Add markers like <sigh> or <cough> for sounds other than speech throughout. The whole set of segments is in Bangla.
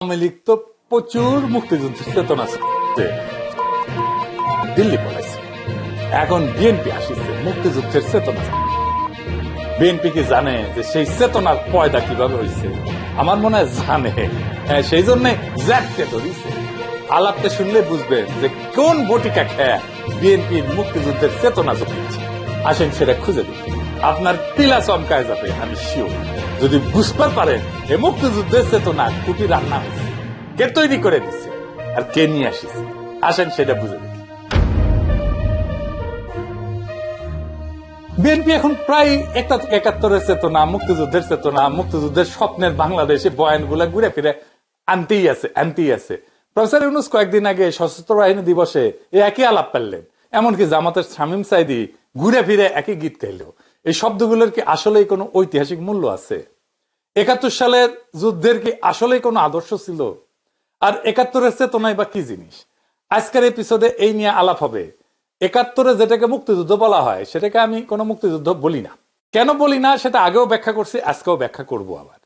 আওয়ামী লীগ তো প্রচুর চেতনা। দিল্লি পড়াইছে এখন বিএনপি আসিছে মুক্তিযুদ্ধের চেতনা বিএনপি কি জানে যে সেই চেতনার পয়দা কীভাবে হয়েছে আমার মনে হয় জানে। হ্যাঁ, সেই জন্য জ্যাককে ধরিছে। আলাপটা শুনলে বুঝবেন যে কোন বটিকা খেয়া বিএনপির মুক্তিযুদ্ধের চেতনা জমিয়েছে আসেন সেটা খুঁজে দেখি। আপনার পিলা চমকায় যাবে আমি শিওর যদি বুঝতে পারেন এ মুক্তিযুদ্ধের চেতনা কুটি রান্না হয়েছে। কে তৈরি করে দিচ্ছে আর কে নিয়ে আসিছে? আসেন, সেটা বুঝে বিএনপি এখন প্রায় একটা একাত্তরের চেতনা, মুক্তিযুদ্ধের চেতনা, মুক্তিযুদ্ধের স্বপ্নের বাংলাদেশে বয়ানগুলা ঘুরে ফিরে আনতেই আছে আনতেই আছে। প্রফেসর ইউনুস কয়েকদিন আগে সশস্ত্র বাহিনী দিবসে একই আলাপ পারলেন এমনকি জামাতের শামীম সাইদি ঘুরে ফিরে একই গীত গাইল। এই শব্দগুলোর কি আসলেই কোনো ঐতিহাসিক মূল্য আছে? একাত্তর সালের যুদ্ধের কি আসলেই কোনো আদর্শ ছিল? আর একাত্তরের চেতনায় বা কি জিনিস? আজকের এপিসোডে এই নিয়ে আলাপ হবে। একাত্তরে যেটাকে মুক্তিযুদ্ধ বলা হয়, সেটাকে আমি কোনো মুক্তিযুদ্ধ বলি না। কেন বলি না, সেটা আগেও ব্যাখ্যা করছি, আজকেও ব্যাখ্যা করব আবার।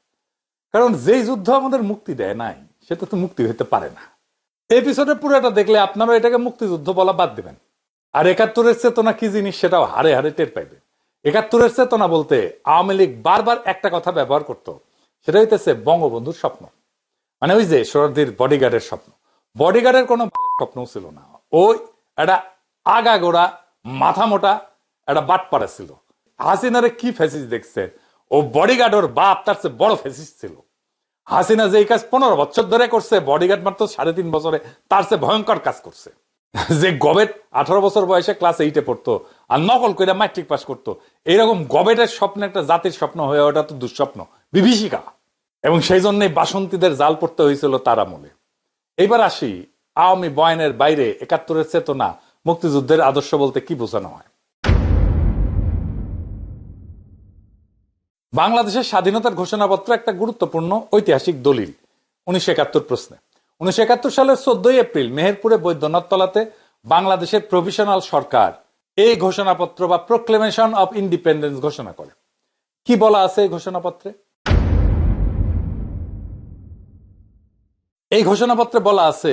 কারণ যেই যুদ্ধ আমাদের মুক্তি দেয় নাই, সেটা তো মুক্তি হতে পারে না। এপিসোডে পুরোটা দেখলে আপনারা এটাকে মুক্তিযুদ্ধ বলা বাদ দেবেন। আর একাত্তরের চেতনা কি জিনিস, সেটাও হারে হারে টের পাইবেন। একাত্তরের চেতনা বলতে আওয়ামী লীগ বারবার একটা কথা ব্যবহার করত, সেটা হইতেছে বঙ্গবন্ধুর স্বপ্ন। মানে ওই যে সরদির বডিগার্ডের স্বপ্ন। বডিগার্ডের কোনো স্বপ্নও ছিল না। ওই একটা আগা গোড়া মাথা মোটা, একটা বাট পাড়া ছিল। হাসিনারে কি ফেসিস দেখছে? ও বডিগার্ড ওর বাপ, তার চেয়ে বড় ফেসিস ছিল। হাসিনা যে এই কাজ পনেরো বছর ধরে করছে বডিগার্ড মাত্র সাড়ে তিন বছরে তার চেয়ে ভয়ঙ্কর কাজ করছে। <laughs> যে গবেট আঠারো বছর বয়সে ক্লাস এইটে পড়তো আর নকল করে ম্যাট্রিক পাস করতো। এইরকম গবেটের স্বপ্ন একটা জাতির স্বপ্ন হয়ে ওটা তো দুঃস্বপ্ন, বিভীষিকা। এবং সেই জন্যই বাসন্তীদের জাল পড়তে হয়েছিল তার আমলে এইবার আসি, আওয়ামী বয়ানের বাইরে একাত্তরের চেতনা মুক্তিযুদ্ধের আদর্শ বলতে কি বোঝানো হয়? বাংলাদেশের স্বাধীনতার ঘোষণাপত্র একটা গুরুত্বপূর্ণ ঐতিহাসিক দলিল, উনিশশো একাত্তর প্রশ্নে। উনিশশো একাত্তর সালের চোদ্দই এপ্রিল মেহেরপুরে বৈদ্যনাথ তলাতে বাংলাদেশের প্রভিশনাল সরকার এই ঘোষণাপত্র বা প্রোক্লেমেশন অব ইন্ডিপেন্ডেন্স ঘোষণা করে। কি বলা আছে এই ঘোষণাপত্রে? এই ঘোষণাপত্রে বলা আছে,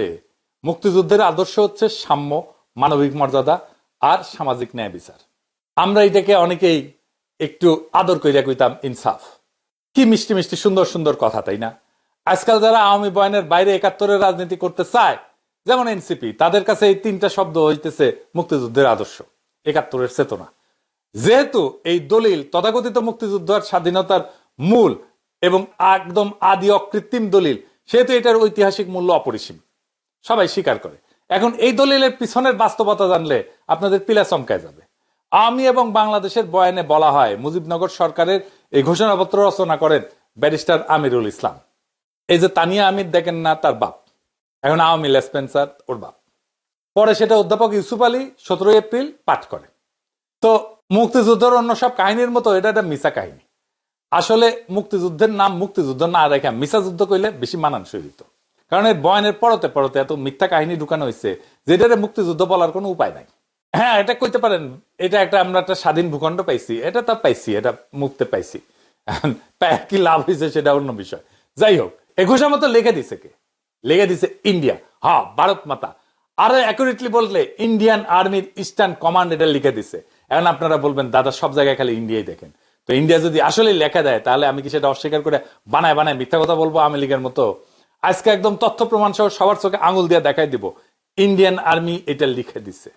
মুক্তিযুদ্ধের আদর্শ হচ্ছে সাম্য, মানবিক মর্যাদা আর সামাজিক ন্যায় বিচার। আমরা এটাকে অনেকেই একটু আদর কইরা কইতাম ইনসাফ। কি মিষ্টি মিষ্টি সুন্দর সুন্দর কথা, তাই না? আজকাল যারা আওয়ামী বয়ানের বাইরে একাত্তরের রাজনীতি করতে চায়, যেমন এনসিপি, তাদের কাছে এই তিনটা শব্দ হইতেছে মুক্তিযুদ্ধের আদর্শ, একাত্তরের চেতনা। যেহেতু এই দলিল তথাকথিত মুক্তিযুদ্ধ আর স্বাধীনতার মূল এবং একদম আদি অকৃত্রিম দলিল, সেহেতু এটার ঐতিহাসিক মূল্য অপরিসীম। সবাই স্বীকার করে। এখন এই দলিলের পিছনের বাস্তবতা জানলে আপনাদের পিলা চমকায় যাবে। আমি এবং বাংলাদেশের বয়ানে বলা হয়, মুজিবনগর সরকারের এই ঘোষণাপত্র রচনা করেন ব্যারিস্টার আমিরুল ইসলাম। এই যে তানিয়া আমির দেখেন না, তার বাপ। এখন আওয়ামী লেসপেন্সার ওর বাপ। পরে সেটা অধ্যাপক ইউসুফ আলী সতেরোই এপ্রিল পাঠ করে। তো মুক্তিযুদ্ধের অন্য সব কাহিনীর মতো এটা একটা মিশা কাহিনী। আসলে মুক্তিযুদ্ধের নাম মুক্তিযুদ্ধ না রেখে মিশা যুদ্ধ করলে বেশি মানানসই হইত। কারণ এর বয়ানের পরতে পরতে এত মিথ্যা কাহিনী ঢুকানো হয়েছে যেটারে মুক্তিযুদ্ধ বলার কোনো উপায় নাই। হ্যাঁ এটা কইতে পারেন, এটা একটা আমরা একটা স্বাধীন ভূখণ্ড পাইছি, এটা তা পাইছি, এটা মুক্তি পাইছি। কি লাভ হয়েছে সেটা অন্য বিষয়। যাই হোক একুশা মতো লিখে দিছে কে? লিখে দিছে ইন্ডিয়া হ্যাঁ ভারত মাতা। আরও অ্যাকুরেটলি বললে ইন্ডিয়ান আর্মির ইস্টার্ন কমান্ড এটা লিখে দিছে। এখন আপনারা বলবেন, দাদা, সব জায়গায় খালি ইন্ডিয়াই দেখেন। তো ইন্ডিয়া যদি আসলে লেখা দেয়, তাহলে আমি কি সেটা অস্বীকার করে বানায় বানায় মিথ্যা কথা বলব আওয়ামী লীগের মতো? আজকে একদম তথ্য প্রমাণ সহ সবার চোখে আঙুল দিয়ে দেখাই দিব ইন্ডিয়ান আর্মি এটা লিখে দিছে।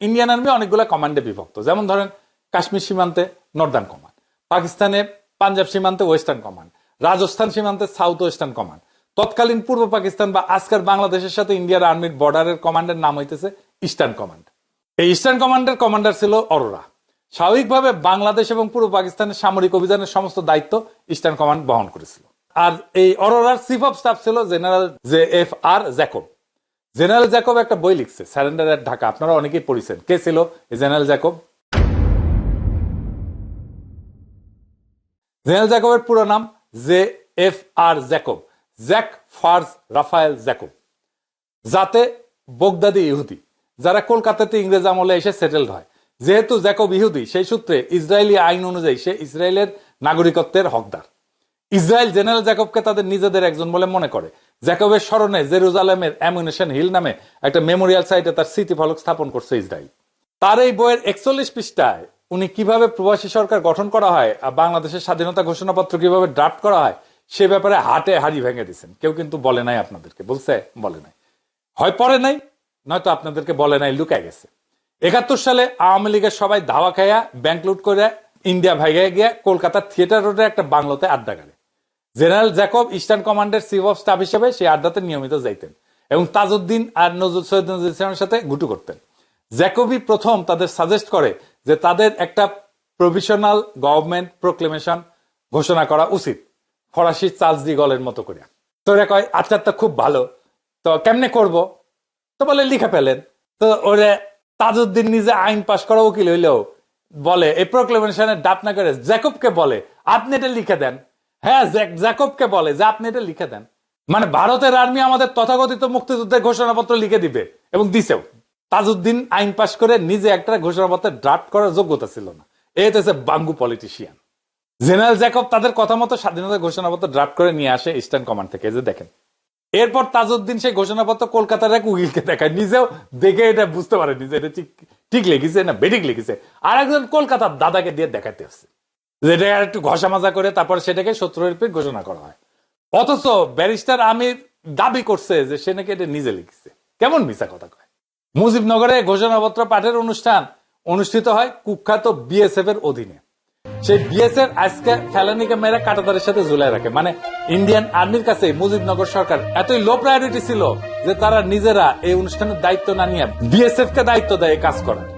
ইন্ডিয়ান আর্মি অনেকগুলো কমান্ডে বিভক্ত। যেমন ধরেন, কাশ্মীর সীমান্তে নর্দার্ন কমান্ড পাকিস্তানে পাঞ্জাব সীমান্তে ওয়েস্টার্ন কমান্ড, রাজস্থান সীমান্তে সাউথ ওয়েস্টার্ন কমান্ড। তৎকালীন পূর্ব পাকিস্তান বা আজকের বাংলাদেশের সাথে ইন্ডিয়ার আর্মির বর্ডারের কমান্ডের নাম হইতেছে ইস্টার্ন কমান্ড। এই ইস্টার্ন কমান্ডের কমান্ডার ছিল অরোরা। স্বাভাবিকভাবে বাংলাদেশ এবং পূর্ব পাকিস্তানের সামরিক অভিযানের সমস্ত দায়িত্ব ইস্টার্ন কমান্ড বহন করেছিল। আর এই অরোরার চিফ অফ স্টাফ ছিল general J F R Jacob. General Jacob একটা বই লিখছে স্যারেন্ডার এট ঢাকা, আপনারা অনেকেই পড়েছেন। কে ছিল জেনারেল জ্যাকব? জেনারেল জ্যাকবের পুরো নাম J F R Jacob, Jack Farj Rafael Jacob, যাতে বগদাদি ইহুদি, যারা কলকাতাতে ইংরেজ আমলে এসে সেটেলড হয়। যেহেতু জ্যাকব ইহুদি, সেই সূত্রে ইসরায়েলি আইন অনুযায়ী সে ইসরায়েলের নাগরিকত্বের হকদার। ইসরায়েল জেনারেল জ্যাকবকে তাদের নিজেদের একজন বলে মনে করে। জ্যাকবের স্মরণে জেরুজালেমের অ্যামুনেশন হিল নামে একটা মেমোরিয়াল সাইটে তার স্মৃতিফলক স্থাপন করছে ইসরায়েল। তার এই বইয়ের একচল্লিশ পৃষ্ঠায় উনি কীভাবে প্রবাসী সরকার গঠন করা হয় আর বাংলাদেশের স্বাধীনতা ঘোষণাপত্র কীভাবে ড্রাফট করা হয়, সে ব্যাপারে হাটে হাড়ি ভেঙে দিচ্ছেন কেউ কিন্তু বলে নাই আপনাদেরকে, বলছে বলে নাই। হয় পরে নাই, নয়তো আপনাদেরকে বলে নাই, লুকায় গেছে। একাত্তর সালে আওয়ামী লীগের সবাই ধাওয়া খাইয়া ব্যাংক লুট করে ইন্ডিয়া ভাইগে গিয়ে কলকাতার থিয়েটার রোডে একটা বাংলোতে আড্ডা গাড়ে। জেনারেল জ্যাকব ইস্টার্ন কমান্ডের চিফ অফ স্টাফ হিসেবে সেই আড্ডাতে নিয়মিত যাইতেন এবং তাজউদ্দিন আর নজরুল সৈয়দ নজরুল ইসলামের সাথে গুটু করতেন। জ্যাকবই প্রথম তাদের সাজেস্ট করে যে তাদের একটা প্রভিশনাল গভর্নমেন্ট প্রোক্লেমেশন ঘোষণা করা উচিত। ফরাসি চার্লস ডি গলের মতো করে। তো ওরা কয় আচ্ছা তা খুব ভালো। তো কেমনে করব? তো বলে, লিখে ফেলেন। তো ওরে তাজউদ্দিন নিজে আইন পাশ করা উকিল হইলেও বলে, এই প্রোক্লেমেশনের ডাপ না করে জ্যাকবকে বলে, আপনি এটা লিখে দেন। হ্যাঁ জ্যাক- জ্যাকবকে বলে যে, আপনি এটা লিখে দেন। মানে ভারতের আর্মি আমাদের তথাকথিত মুক্তিযুদ্ধের ঘোষণাপত্র লিখে দিবে এবং দিছেও। তাজউদ্দিন আইন পাশ করে নিজে একটা ঘোষণাপত্র ড্রাফট করার যোগ্যতা ছিল না। এই হচ্ছে বাঙ্গু পলিটিশিয়ান জেনারেল জ্যাকব তাদের কথা মতো স্বাধীনতা ঘোষণাপত্র ড্রাফট করে নিয়ে আসে ইস্টার্ন কমান্ড থেকে যে দেখেন। এরপর তাজউদ্দিন সেই ঘোষণাপত্র কলকাতার এক উকিলকে দেখায়, নিজেও দেখে এটা বুঝতে পারেনি যে এটা ঠিক ঠিক লিখেছে না বেঠিক লিখেছে। আর একজন কলকাতার দাদাকে দিয়ে দেখাতে আসছে যেটা একটু ঘষা মাজা করে তারপর সেটাকে সত্তর রিপিট ঘোষণা করা হয়। অথচ ব্যারিস্টার আমির দাবি করছে যে সে নাকি এটা নিজে লিখেছে। কেমন মিশা কথা কয়? মুজিবনগরে ঘোষণাপত্র পাঠের অনুষ্ঠান অনুষ্ঠিত হয় কুখ্যাত বিএসএফ এর অধীনে। সেই বিএসএফ আজকে ফেলানিকে মেরে কাটাতারের সাথে ঝুলাই রাখে। মানে ইন্ডিয়ান আর্মির কাছে মুজিবনগর সরকার এতই লো প্রায়োরিটি ছিল যে তারা নিজেরা এই অনুষ্ঠানের দায়িত্ব না নিয়ে বিএসএফ কে দায়িত্ব দেয় কাজ করার।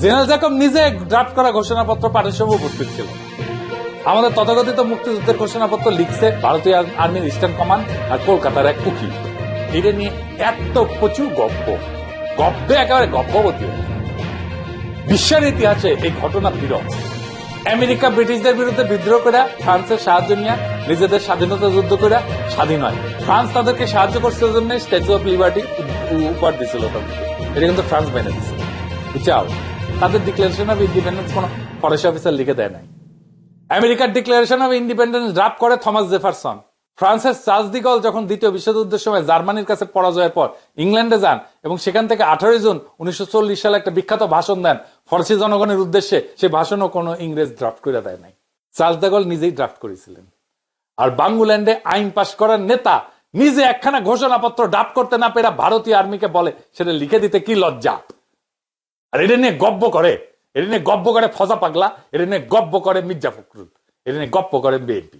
জেনারেল জাকব নিজে ড্রাফট করা ঘোষণাপত্র পাঠের সময় উপস্থিত ছিল। আমাদের তথাকথিত মুক্তিযুদ্ধের ঘোষণাপত্র লিখছে ভারতীয় আর্মির ইস্টার্ন কমান্ড আর কলকাতার এক উকিল। এটা নিয়ে এত প্রচুর গপ্প। গপ্পে একেবারে হয়ে বিশ্বের ইতিহাসে এই ঘটনা বিরল। আমেরিকা, ব্রিটিশদের বিরুদ্ধে বিদ্রোহ করে, ফ্রান্সের সাহায্য নিয়ে নিজেদের স্বাধীনতা যুদ্ধ করে, স্বাধীন হয়। ফ্রান্স তাদেরকে সাহায্য করছে জন্য স্ট্যাচু অফ লিবার্টি উপহার তাদেরকে এটা কিন্তু ফ্রান্স মেনে দিচ্ছে বুঝছাও? তাদের ডিক্লারেশন অফ ইন্ডিপেন্ডেন্স কোন ফরেস্ট অফিসার লিখে দেয় নাই। আমেরিকার ডিক্লারেশন অফ ইন্ডিপেন্ডেন্স ড্রাফট করে থমাস জেফারসন। ফ্রান্সের চার্লস দিগল যখন দ্বিতীয় বিশ্বযুদ্ধের সময় জার্মানির কাছে পরাজয়ের পর ইংল্যান্ডে যান এবং সেখান থেকে আঠারোই জুন উনিশশো চল্লিশ সালে একটা বিখ্যাত ভাষণ দেন। ফরাসি জনগণের উদ্দেশ্যে সে ভাষণও কোনো ইংরেজ ড্রাফট করে দেয় নাই। চার্লস দেগল নিজেই ড্রাফট করেছিলেন। আর বাংলাল্যান্ডে আইন পাশ করার নেতা নিজে একখানা ঘোষণাপত্র ড্রাফট করতে না পেরে ভারতীয় আর্মিকে বলে, সেটা লিখে দিতে কি লজ্জা? আর এটা নিয়ে গব্য করে। এটা নিয়ে গব্য করে ফজা পাগলা, এটা নিয়ে গব্য করে মির্জা ফখরুল, এটা নিয়ে গপ্প করে বিএনপি।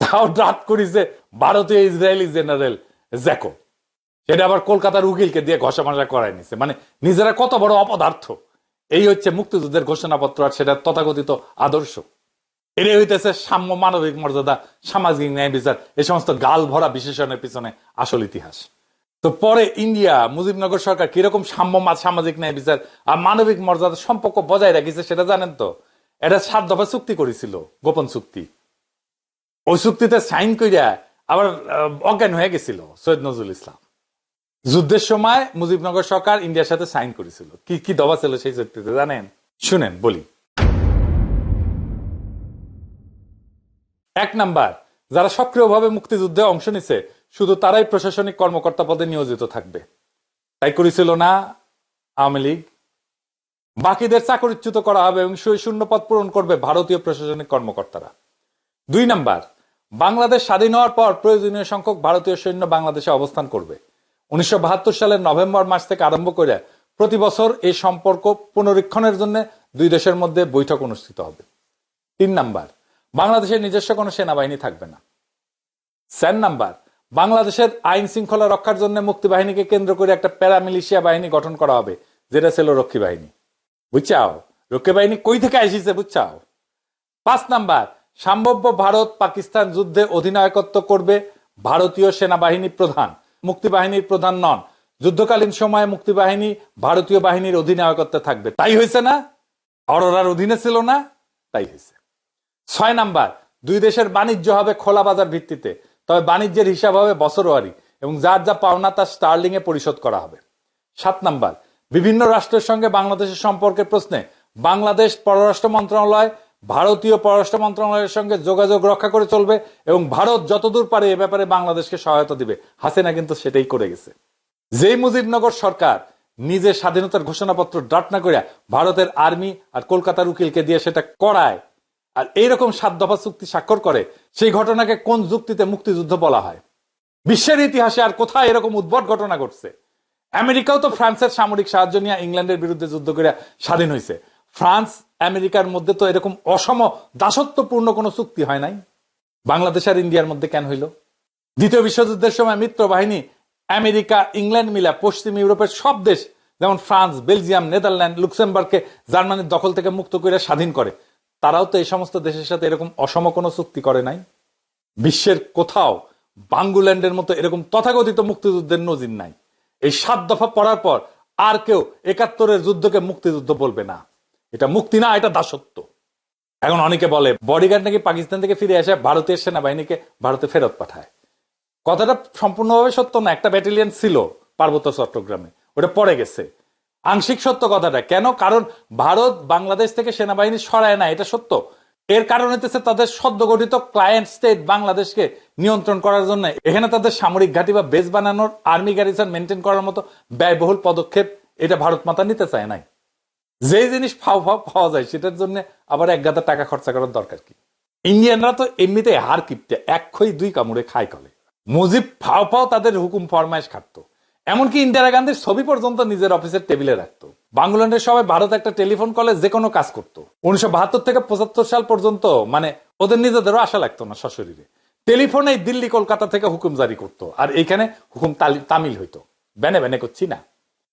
তাও ড্রাফট করেছে ভারতীয় ইসরায়েলি জেনারেল জ্যাকো সেটা আবার কলকাতার উকিলকে দিয়ে ঘষা মাজা করাই নিছে। মানে নিজেরা কত বড় অপদার্থ। এই হচ্ছে মুক্তিযুদ্ধের ঘোষণাপত্র আর সেটা তথাকথিত আদর্শ। এটাই হইতেছে সাম্য মানবিক মর্যাদা, সামাজিক ন্যায় বিচার, এই সমস্ত গাল ভরা বিশেষণের পিছনে আসল ইতিহাস। তো পরে ইন্ডিয়া, মুজিবনগর সরকার কীরকম সাম্য সামাজিক ন্যায় বিচার আর মানবিক মর্যাদা সম্পর্ক বজায় রাখিছে সেটা জানেন তো? এটা সাত দফা চুক্তি করেছিল, গোপন চুক্তি। ওই চুক্তিতে সাইন কইরা আবার অজ্ঞান হয়ে গেছিল সৈয়দ নজরুল ইসলাম। যুদ্ধের সময় মুজিবনগর সরকার ইন্ডিয়ার সাথে সাইন করেছিল। কি কি দফা ছিল সেই চুক্তিতে জানেন? শুনেন, বলি। এক নাম্বার, যারা সক্রিয়ভাবে মুক্তিযুদ্ধে অংশ নিছে, শুধু তারাই প্রশাসনিক কর্মকর্তা পদে নিয়োজিত থাকবে। তাই করেছিল না আওয়ামী লীগ। বাকিদের চাকরিচ্যুত করা হবে এবং সেই শূন্য পদ পূরণ করবে ভারতীয় প্রশাসনিক কর্মকর্তারা। দুই নাম্বার, বাংলাদেশ স্বাধীন হওয়ার পর প্রয়োজনীয় সংখ্যক ভারতীয় সৈন্য বাংলাদেশে অবস্থান করবে। উনিশশো বাহাত্তর সালের নভেম্বর মাস থেকে আরম্ভ করে প্রতি বছর এই সম্পর্ক পুনরীক্ষণের জন্য দুই দেশের মধ্যে বৈঠক অনুষ্ঠিত হবে। তিন নাম্বার, বাংলাদেশের নিজস্ব কোনো সেনাবাহিনী থাকবে না। চার নাম্বার, বাংলাদেশের আইন শৃঙ্খলা রক্ষার জন্য মুক্তিবাহিনীকে কেন্দ্র করে একটা প্যারামিলিশিয়া বাহিনী গঠন করা হবে, যেটা ছিল রক্ষী বাহিনী। বুঝছাও? রক্ষী বাহিনী কই থেকে আসিছে বুঝছাও? পাঁচ নাম্বার, সম্ভাব্য ভারত পাকিস্তান যুদ্ধে অধিনায়কত্ব করবে ভারতীয় সেনাবাহিনী প্রধান। মুক্তিবাহিনীর প্রধান নন। যুদ্ধকালীন সময়ে মুক্তিবাহিনী ভারতীয় বাহিনীর অধিনায়কত্বে থাকবে। তাই হয়েছে না? অরোরার অধীনে ছিল না? তাই হয়েছে। ছয় নাম্বার, দুই দেশের বাণিজ্য হবে খোলা বাজার ভিত্তিতে, তবে বাণিজ্যের হিসাব হবে বছরওয়ারি এবং যার যা পাওনা তা স্টার্লিং এ পরিশোধ করা হবে। সাত নাম্বার, বিভিন্ন রাষ্ট্রের সঙ্গে বাংলাদেশের সম্পর্কের প্রশ্নে বাংলাদেশ পররাষ্ট্র মন্ত্রণালয় ভারতীয় পররাষ্ট্র মন্ত্রণালয়ের সঙ্গে যোগাযোগ রক্ষা করে চলবে এবং ভারত যতদূর পারে এ ব্যাপারে বাংলাদেশকে সহায়তা দিবে। হাসিনা কিন্তু সেটাই করে গেছে। যেই মুজিবনগর সরকার নিজের স্বাধীনতার ঘোষণাপত্র ড্রাফট না করিয়া ভারতের আর্মি আর কলকাতার উকিলকে দিয়ে সেটা করায় আর এইরকম সাত দফা চুক্তি স্বাক্ষর করে, সেই ঘটনাকে কোন যুক্তিতে মুক্তিযুদ্ধ বলা হয়? বিশ্বের ইতিহাসে আর কোথায় এরকম উদ্ভট ঘটনা ঘটছে? আমেরিকাও তো ফ্রান্সের সামরিক সাহায্য নিয়ে ইংল্যান্ডের বিরুদ্ধে যুদ্ধ করে স্বাধীন হয়েছে ফ্রান্স আমেরিকার মধ্যে তো এরকম অসম দাসত্বপূর্ণ কোনো চুক্তি হয় নাই। বাংলাদেশ আর ইন্ডিয়ার মধ্যে কেন হইল? দ্বিতীয় বিশ্বযুদ্ধের সময় মিত্র বাহিনী আমেরিকা, ইংল্যান্ড মিলা পশ্চিম ইউরোপের সব দেশ, যেমন ফ্রান্স, বেলজিয়াম, নেদারল্যান্ড, লুক্সেমবার্গকে জার্মানির দখল থেকে মুক্ত করে স্বাধীন করে। তারাও তো এই সমস্ত দেশের সাথে এরকম অসম কোনো চুক্তি করে নাই। বিশ্বের কোথাও বাঙ্গুল্যান্ডের মতো এরকম তথাকথিত মুক্তিযুদ্ধের নজির নাই। এই সাত দফা পড়ার পর আর কেউ একাত্তরের যুদ্ধকে মুক্তিযুদ্ধ বলবে না। এটা মুক্তি না, এটা দাসত্ব। এখন অনেকে বলে বডিগার্ড নাকি পাকিস্তান থেকে ফিরে আসে ভারতের সেনাবাহিনীকে ভারতে ফেরত পাঠায়। কথাটা সম্পূর্ণভাবে সত্য না, একটা ব্যাটালিয়ন ছিল পার্বত্য চট্টগ্রামে, ওটা পড়ে গেছে। আংশিক সত্য কথাটা, কেন? কারণ ভারত বাংলাদেশ থেকে সেনাবাহিনী সরায় না, এটা সত্য। এর কারণ হচ্ছে তাদের সদ্য গঠিত ক্লায়েন্ট স্টেট বাংলাদেশকে নিয়ন্ত্রণ করার জন্য। এখানে তাদের সামরিক ঘাঁটি বা বেস বানানোর আর্মি গ্যারিসন মেনটেন করার মতো ব্যয়বহুল পদক্ষেপ এটা ভারত মাতা নিতে চায় নাই। যে জিনিস ফাও ফাও পাওয়া যায়, সেটার জন্য আবার এক গাদা টাকা খরচা করার দরকার কি? ইন্ডিয়ানরা তো এমনিতে হার কিপটে, এক খই দুই কামড়ে খায় কলে। মুজিব ফাও ফাও তাদের হুকুম ফরমাইশ খাটতো। এমনকি ইন্দিরা গান্ধীর ছবি পর্যন্ত নিজের অফিসের টেবিলে রাখতো। বাংলাদেশের সবাই ভারত একটা টেলিফোন কলে যে কোনো কাজ করতো। উনিশশো বাহাত্তর থেকে পঁচাত্তর সাল পর্যন্ত মানে ওদের নিজেদেরও আশা লাগতো না সশরীরে। টেলিফোনে দিল্লি কলকাতা থেকে হুকুম জারি করতো। আর এখানে হুকুম তামিল হইতো। ব্যানে ব্যানে করছি না।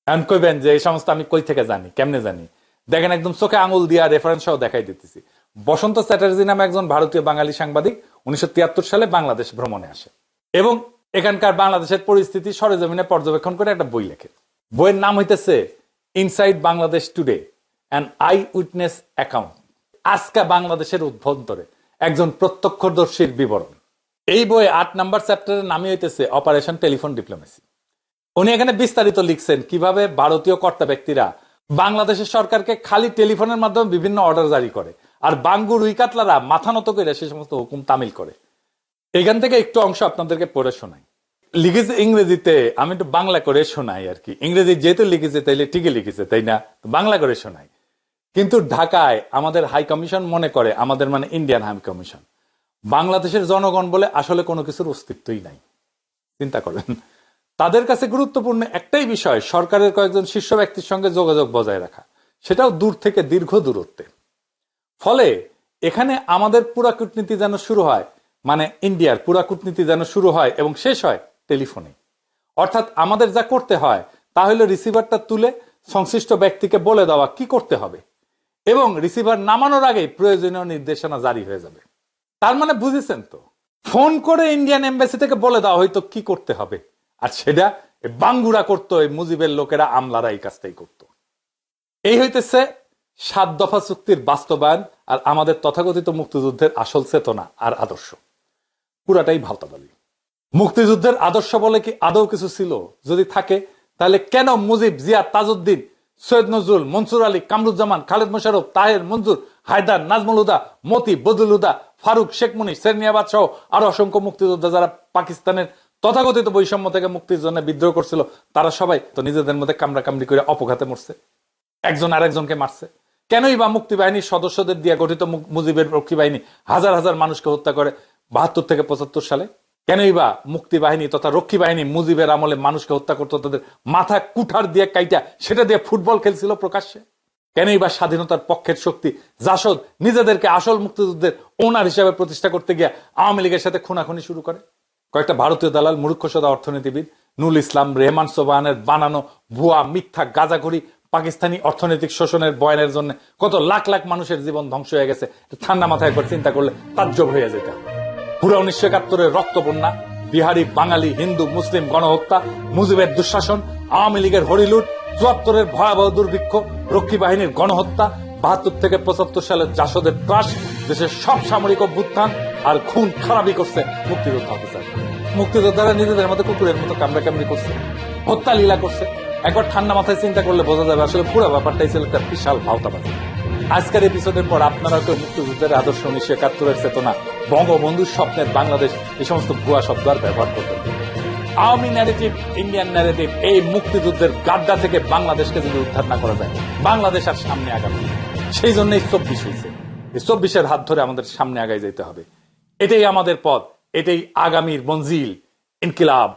এখন কইবেন যে এই সমস্ত আমি কই থেকে জানি? কেমনে জানি? দেখেন একদম চোখে আঙুল দিয়া রেফারেন্স সহ দেখাই দিতেছি। বসন্ত চ্যাটার্জি নামে একজন ভারতীয় বাঙালি সাংবাদিক উনিশশো তিয়াত্তর সালে বাংলাদেশ ভ্রমণে আসে এবং এখানকার বাংলাদেশের পরিস্থিতি সরেজমিনে পর্যবেক্ষণ করে একটা বই লেখে। বইয়ের নাম হইতেছে inside Bangladesh today and I witness account আজকা বাংলাদেশের উদ্ভন্তরে একজন প্রত্যক্ষদর্শীর বিবরণ। এই বইয়ে আট নাম্বার চ্যাপ্টারের নামই হইতেছে অপারেশন টেলিফোন ডিপ্লোমেসি উনি এখানে বিস্তারিত লিখছেন কীভাবে ভারতীয় কর্তা ব্যক্তিরা বাংলাদেশের সরকারকে খালি টেলিফোনের মাধ্যমে বিভিন্ন অর্ডার জারি করে আর বাঙ্গুর উইকাতলারা মাথা নত করে সে সমস্ত হুকুম তামিল করে। এখান থেকে একটু অংশ আপনাদেরকে পড়ে শোনাই। লিখেছে ইংরেজিতে, আমি একটু বাংলা করে শোনাই আর কি। ইংরেজি যেহেতু লিখেছে, তাইলে ঠিকই লিখেছে, তাই না? বাংলা করে শোনাই। কিন্তু ঢাকায় আমাদের হাই কমিশন মনে করে, আমাদের মানে ইন্ডিয়ান হাই কমিশন। বাংলাদেশের জনগণ বলে আসলে কোনো কিছুর অস্তিত্বই নাই। চিন্তা করেন। তাদের কাছে গুরুত্বপূর্ণ একটাই বিষয়, সরকারের কয়েকজন শীর্ষ ব্যক্তির সঙ্গে যোগাযোগ বজায় রাখা। সেটাও দূর থেকে দীর্ঘ দূরত্বে। ফলে এখানে আমাদের পুরা কূটনীতি যেন শুরু হয় মানে ইন্ডিয়ার পুরা কূটনীতি যেন শুরু হয় এবং শেষ হয় টেলিফোনে। অর্থাৎ আমাদের যা করতে হয়, তা হলো রিসিভারটা তুলে সংশ্লিষ্ট ব্যক্তিকে বলে দেওয়া কি করতে হবে। এবং রিসিভার নামানোর আগেই প্রয়োজনীয় নির্দেশনা জারি হয়ে যাবে। তার মানে বুঝেছেন তো? ফোন করে ইন্ডিয়ান এম্বাসি থেকে বলে দেওয়া হয়তো কি করতে হবে। আর সেটা বাঙ্গুরা করতো, এই মুজিবের লোকেরা আমলারা এই কাজটাই করত। এই হইতেছে সাত দফা চুক্তির বাস্তবায়ন আর আমাদের তথাকথিত মুক্তিযুদ্ধের আসল চেতনা আর আদর্শ। পুরাটাই ভাওতাবালি মুক্তিযুদ্ধের আদর্শ বলে কি আদৌ কিছু ছিল? যদি থাকে, তাহলে কেন মুজিব, জিয়া, তাজউদ্দিন, সৈয়দ নজরুল, মনসুর আলী, কামরুজ্জামান, খালেদ মোশারফ তাহের, মঞ্জুর, হায়দার, নাজমুল হুদা, মতি বদুল হুদা, ফারুক, শেখ মুনি সেরনিয়াবাদ সহ আরও অসংখ্য মুক্তিযোদ্ধা যারা পাকিস্তানের তথাকথিত বৈষম্য থেকে মুক্তির জন্য বিদ্রোহ করছিল তারা সবাই, তো নিজেদের মধ্যে কামড়া কামড়ি করে অপঘাতে মরছে। একজন আরেকজনকে মারছে। কেনই বা মুক্তি বাহিনীর সদস্যদের দিয়ে গঠিত মুজিবের রক্ষী বাহিনী হাজার হাজার মানুষকে হত্যা করে বাহাত্তর থেকে পঁচাত্তর সালে? কেনই বা মুক্তি বাহিনী তথা রক্ষী বাহিনী মুজিবের আমলে মানুষকে হত্যা করতো, তাদের মাথা কুঠার দিয়ে কাইটা, সেটা দিয়ে ফুটবল খেলছিল প্রকাশ্যে? কেনই বা স্বাধীনতার পক্ষের শক্তি জাসদ নিজেদেরকে আসল মুক্তিযুদ্ধের ওনার হিসাবে প্রতিষ্ঠা করতে গিয়ে আওয়ামী লীগের সাথে খুনাখুনি শুরু করে? কয়েকটা ভারতীয় দালাল মূর্খসদা অর্থনীতিবিদ নুল ইসলাম, রেহমান সোবাহানের বানানো ভুয়া মিথ্যা গাজাখড়ি পাকিস্তানি অর্থনৈতিক শোষণের বয়ানের জন্য কত লাখ লাখ মানুষের জীবন ধ্বংস হয়ে গেছে ঠান্ডা মাথায় একবার চিন্তা করলে তাজ্জব হয়ে যেত পুরো উনিশশো একাত্তরের রক্ত বন্যা বিহারি, বাঙালি, হিন্দু, মুসলিম গণহত্যা, মুজিবের দুঃশাসন, আওয়ামী লীগের হরিলুট, চুয়াত্তরের ভয়াবহ দুর্ভিক্ষ, রক্ষী বাহিনীর গণহত্যা, বাহাত্তর থেকে পঁচাত্তর সালের জাসদের ত্রাস, দেশের সব সামরিক অভ্যুত্থান আর খুন খারাপই করছে মুক্তিযোদ্ধা অফিসার। মুক্তিযোদ্ধারা নিজেদের মধ্যে কুকুরের মতো কামড়া কামড়ি করছে, হত্যা লীলা করছে। একবার ঠান্ডা মাথায় চিন্তা করলে বোঝা যাবে আসলে পুরো ব্যাপারটাই ছিল একটা বিশাল ভাওতাবাজি। আজকের এপিসোডের পর আপনারা কেউ মুক্তিযুদ্ধের আদর্শ উনিশশো একাত্তরের চেতনা, বঙ্গবন্ধুর স্বপ্নের বাংলাদেশ, এই সমস্ত ভুয়া শব্দ আর ব্যবহার করবেন। না। আওয়ামী ন্যারেটিভ ইন্ডিয়ান ন্যারেটিভ এই মুক্তিযুদ্ধের গাড্ডা থেকে বাংলাদেশকে যদি উদ্ধার না করা যায়, বাংলাদেশ আর সামনে আগামী সেই জন্যই চব্বিশ হয়েছে। চব্বিশের হাত ধরে আমাদের সামনে আগায় যেতে হবে। এটাই আমাদের পথ এটাই আগামীর মঞ্জিল ইনকিলাব।